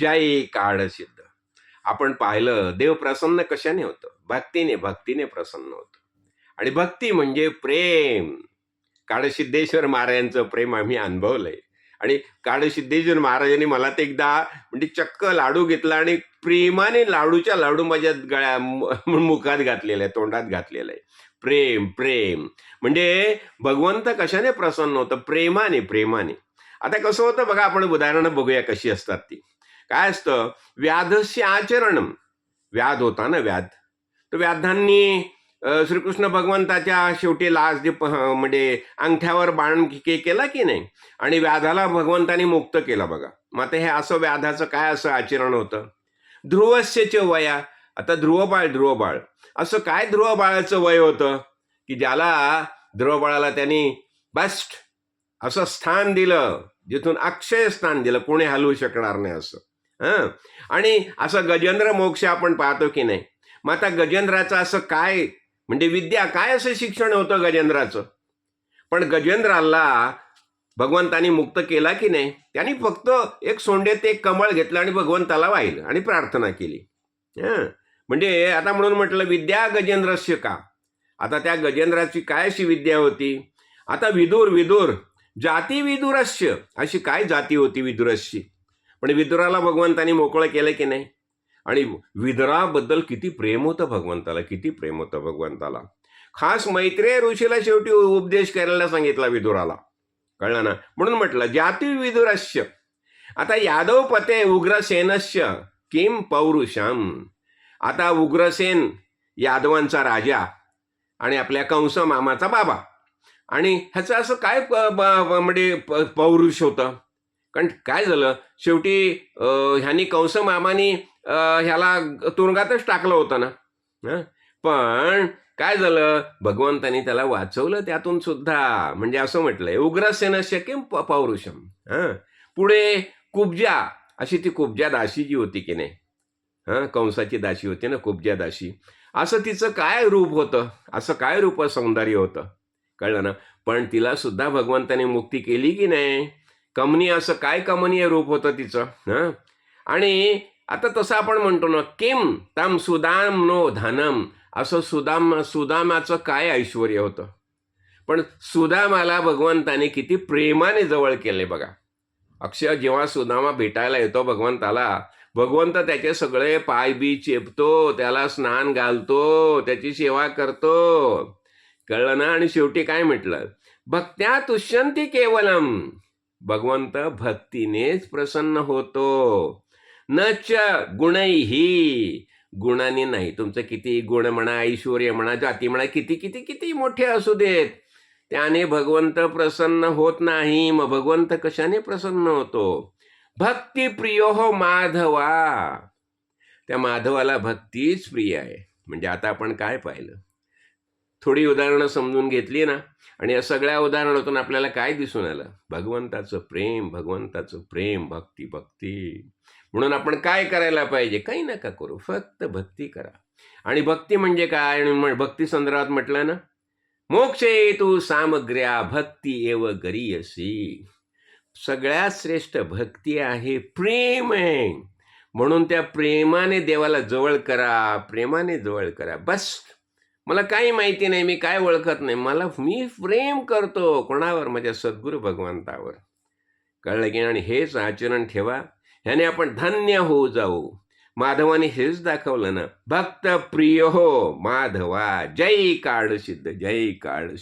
जय काळ सिद्ध. आपण पाहिलं देव प्रसन्न कशाने होतं? भक्तीने भक्तीने प्रसन्न होतं. आणि भक्ती म्हणजे प्रेम. काळसिद्धेश्वर महाराजांचं प्रेम आम्ही अनुभवलंय. आणि काळसिद्धेश्वर महाराजांनी मला ते एकदा म्हणजे चक्क लाडू घेतला आणि प्रेमाने लाडूच्या लाडू माझ्या गळ्या मुखात घातलेला आहे तोंडात घातलेलं आहे प्रेम प्रेम. म्हणजे भगवंत कशाने प्रसन्न होतं? प्रेमाने प्रेमाने. आता कसं होतं बघा आपण उदाहरणं बघूया कशी असतात ती. काय असतं? व्याधस्य आचरण. व्याध होता ना व्याध? तर व्याधांनी श्रीकृष्ण भगवंताच्या शेवटी लाच जे म्हणजे अंगठ्यावर बाण के केला की नाही? आणि व्याधाला भगवंतानी मुक्त केला बघा. मग आता हे असं व्याधाचं काय असं आचरण होतं? ध्रुवस्यच वया. आता ध्रुवबाळ ध्रुवबाळ. असं काय ध्रुवबाळाचं वय होतं? की ज्याला ध्रुवबाळाला त्यांनी बेस्ट असं स्थान दिलं जिथून अक्षय स्थान दिलं. कोणी हलवू शकणार नाही असं. हं. आणि असं गजेंद्र मोक्ष आपण पाहतो की नाही? मग आता गजेंद्राचं असं काय? म्हणजे विद्या काय असं शिक्षण होतं गजेंद्राचं? पण गजेंद्राला भगवंतानी मुक्त केला की नाही? त्यांनी फक्त एक सोंडेत एक कमळ घेतलं आणि भगवंताला वाहिलं आणि प्रार्थना केली. हं. म्हणजे आता म्हणून म्हटलं विद्या गजेंद्रस्य का? आता त्या गजेंद्राची काय अशी विद्या होती? आता विदूर विदूर जाती विदुरस्य अशी काय जाती होती विदुरसची पण विदुराला भगवंतानी मोकळं केलं की नाही? आणि विदुराबद्दल किती प्रेम होतं भगवंताला किती प्रेम होतं भगवंताला. खास मैत्रेय ऋषीला शेवटी उपदेश करायला सांगितला विदुराला. कळलं ना? म्हणून म्हटलं जाती विदुरस्य. आता यादव पते उग्रसेनस्य किम पौरुषम? आता उग्रसेन यादवांचा राजा आणि आपल्या कंस मामाचा बाबा. आणि ह्याचं असं काय म्हणजे प- पौरुष होतं? कारण काय झालं? शेवटी ह्यांनी कंस मामानी ह्याला तुरुंगातच टाकलं होतं ना? पण काय झालं? भगवंतानी त्याला वाचवलं त्यातून सुद्धा. म्हणजे असं म्हटलंय उग्रसेनस्य किम पौरुषम पुढे कुब्जा अशी ती कुब्जा दाशी जी होती की नाही? हां? कंसाची दाशी होती ना कुब्जा दाशी. असं तिचं काय रूप होतं? असं काय रूप सौंदर्य होतं? कळलं ना? पण तिला सुद्धा भगवंताने मुक्ती केली की नाही? कमनीय असं काय कमनीय रूप होतं तिचं हां? आणि आता तसं आपण म्हणतो ना किम तम सुदाम नो धनम असं सुदाम सुदामाचं काय ऐश्वर होतं? पण सुदामाला भगवंताने किती प्रेमाने जवळ केले बघा. अक्षय जेव्हा सुदामा भेटायला येतो भगवंताला भगवंत त्याचे सगळे पाय बी चेपतो त्याला स्नान घालतो त्याची सेवा करतो. कळलं ना? आणि शेवटी काय म्हटलं? भक्त्या तुष्यंती केवलम. भगवंत भक्तीनेच प्रसन्न होतो. न च गुणही गुणाने नाही. तुमचं किती गुण म्हणा ऐश्वर्य म्हणा जाती म्हणा किती किती किती मोठे असू देत. त्याने भगवंत प्रसन्न होत नाही. मग भगवंत कशाने प्रसन्न होतो? भक्ती प्रियो हो माधवा. त्या माधवाला भक्तीच प्रिय आहे. म्हणजे आता आपण काय पाहिलं? थोडी उदाहरणं समजून घेतली ना आणि या सगळ्या उदाहरणातून आपल्याला काय दिसून आलं? भगवंताचं प्रेम भगवंताचं प्रेम भक्ती भक्ती. म्हणून आपण काय करायला पाहिजे? काही नका करू फक्त भक्ती करा. आणि भक्ती म्हणजे काय? आणि भक्ती संदर्भात म्हटलं ना मोक्षे तू सामग्र्या भक्ती एव गरीयसी. सगळ्यात श्रेष्ठ भक्ती आहे प्रेम. आहे म्हणून त्या प्रेमाने देवाला जवळ करा प्रेमाने जवळ करा. बस. मला काही माहिती नाही मी काय ओळखत नाही. मला मी प्रेम करतो कोणावर? माझ्या सद्गुरू भगवंतावर. कळलं की आणि हेच आचरण ठेवा. ह्याने आपण धन्य होऊ जाऊ. माधवाने हेच दाखवलं ना. भक्त प्रिय हो माधवा जय काळ सिद्ध जय काळ